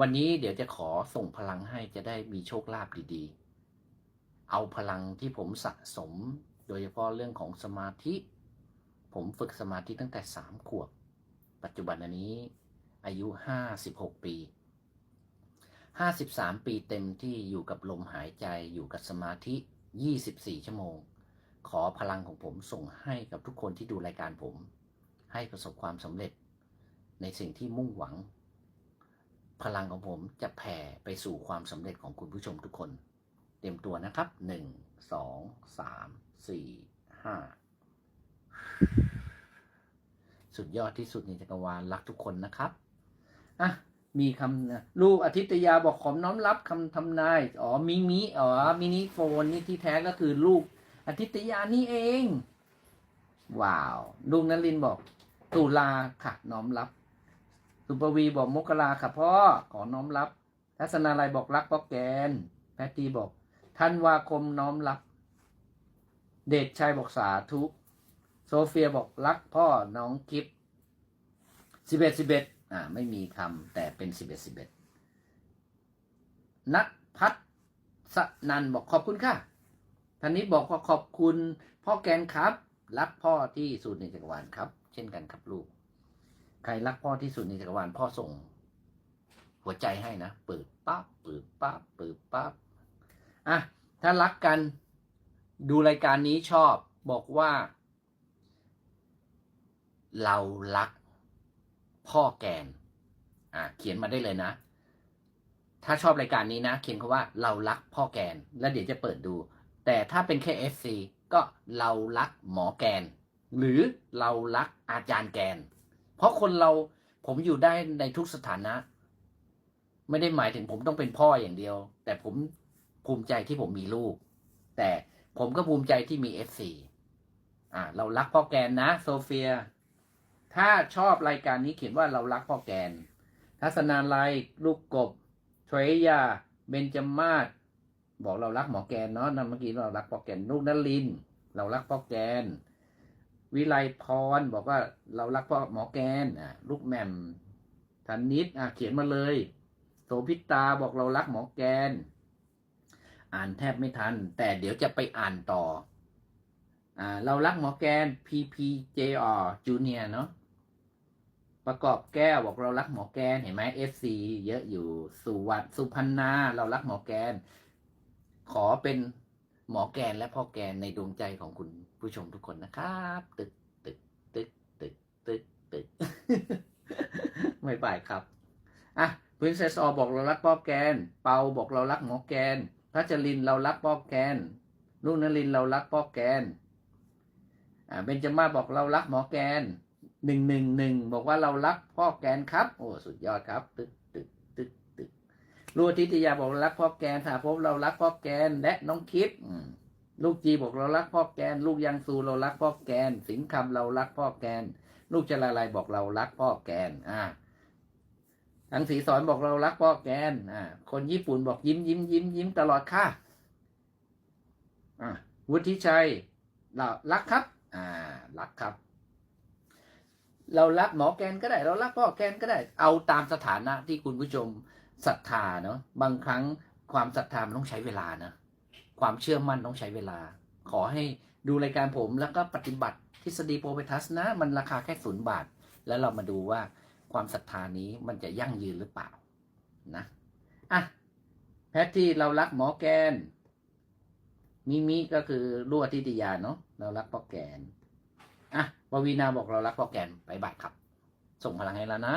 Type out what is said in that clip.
วันนี้เดี๋ยวจะขอส่งพลังให้จะได้มีโชคลาภดีๆ เอาพลังที่ผมสะสม โดยเฉพาะเรื่องของสมาธิ ผมฝึกสมาธิตั้งแต่สามขวบ ปัจจุบันอันนี้อายุห้าสิบหกปีห้าสิบสามปีเต็มที่อยู่กับลมหายใจอยู่กับสมาธิยี่สิบสี่ชั่วโมง ขอพลังของผมส่งให้กับทุกคนที่ดูรายการผม ให้ประสบความสำเร็จ ในสิ่งที่มุ่งหวัง พลังของผมจะแผ่ไปสู่ความสำเร็จของคุณผู้ชมทุกคน เตรียมตัวนะครับหนึ่งสองสามสี่ห้าสุดยอดที่สุดในจักรวาลรักทุกคนนะครับ อะ มีคำลูกอาทิตยาบอกขอมน้อมรับคำทำนาย อ๋อ มิมิ อ๋อ มินิโฟนนี่ที่แท้ก็คือลูกอาทิตยานี่เอง ว้าว ลุงนลินบอก ตุลาค่ะน้อมรับ สุปวีบอกมกราค่ะพ่อ ขอน้อมรับ ทัศนาลัยบอกรักพ่อแกน แพตตี้บอกธันวาคมน้อมรับ เดชชัยบอกสาธุโซเฟียบอกรักพ่อน้องกิฟสิบเอ็ดสิบเอ็ดอ่า ไม่มีคำแต่เป็นสิบเอ็ดสิบเอ็ดนัทพัฒสนันบอกขอบคุณค่ะท่านนี้บอกว่าขอบคุณพ่อแกนครับ รักพ่อที่สุดในจักรวาลครับ เช่นกันครับลูก ใครรักพ่อที่สุดในจักรวาลพ่อส่ง หัวใจให้นะเปิดปั๊บเปิดปั๊บเปิดปั๊บอะถ้ารักกันดูรายการนี้ชอบบอกว่า เรารักพ่อแกน อะเขียนมาได้เลยนะ ถ้าชอบรายการนี้นะ เขียนคาว่าเรารักพ่อแกน แล้วเดี๋ยวจะเปิดดู แต่ถ้าเป็นแค่ FC ก็เรารักหมอแกน หรือเรารักอาจารย์แกน ราะคนเราผมอยู่ได้ในทุกสถานะ ไม่ได้หมายถึงผมต้องเป็นพ่ออย่างเดียว แต่ผมภูมิใจที่ผมมีลูก แต่ผมก็ภูมิใจที่มี FC อ่า เรารักพ่อแกนนะ โซเฟีย ถ้าชอบรายการนี้เขียนว่าเรารักพ่อแกน ทัศนาลัยลูกกบเทรยาเบนจามาศบอกเรารักหมอแกนเนาะนั่นเมื่อกี้เรารักพ่อแกนลูกนลิน เรารักพ่อแกน วิไลพรบอกว่าเรารักพ่อหมอแกนอะลูกแหม่มธนิดอะเขียนมาเลย โสพิตาบอกเรารักหมอแกน อ่านแทบไม่ทัน แต่เดี๋ยวจะไปอ่านต่ออ่าเรารักหมอแกน PPJR Junior เนาะประกอบแก้วบอกเรารักหมอแกนเห็นไหม FC เยอะอยู่สุวัตสุพันนาเรารักหมอแกน ขอเป็น หมอแกนและพ่อแกนในดวงใจของคุณผู้ชมทุกคนนะครับ ตึกตึกตึกตึกตึกตึกไม่ไปครับอะ Princess o บอกเรารักพ่อแกน เปาบอกเรารักหมอแกนพัชรินเรารักพ่อแกนลูกนลินเรารักพ่อแกนอ่าเบนจามาบอกเรารักหมอแกนหนึ่งหนึ่งหนึ่งบอกว่าเรารักพ่อแกนครับ โอ้สุดยอดครับ ตึกตึก ลูกทิตยาบอกเรารักพ่อแกนถาพบเรารักพ่อแกนและน้องคิดอืมลูกจีบอกเรารักพ่อแกน ลูกยังซูเรารักพ่อแกน สิงห์คำเรารักพ่อแกน ลูกจราลัยบอกเรารักพ่อแกน อ่าทั้งสีสอนบอกเรารักพ่อแกน อ่า คนญี่ปุ่นบอกยิ้มยิ้มยิ้มยิ้มตลอดค่ะอ่าวุฒิชัย เรารักครับ อ่า รักครับ เรารักหมอแกนก็ได้ เรารักพ่อแกนก็ได้ เอาตามสถานะที่คุณผู้ชม ศรัทธาเนาะบางครั้งความศรัทธามันต้องใช้เวลานะความเชื่อมั่นต้องใช้เวลา ขอให้ดูรายการผมแล้วก็ปฏิบัติทฤษฎีโปรเปทัสนะ มันราคาแค่ศูนย์บาท แล้วเรามาดูว่าความศรัทธานี้มันจะยั่งยืนหรือเปล่านะอะแพทที่เรารักหมอแกนมิมิก็คือรั่วทิติยาเนาะเรารักพ่อแกนอะปวีนาบอกเรารักพ่อแกนไปบายครับ ส่งพลังให้แล้วนะ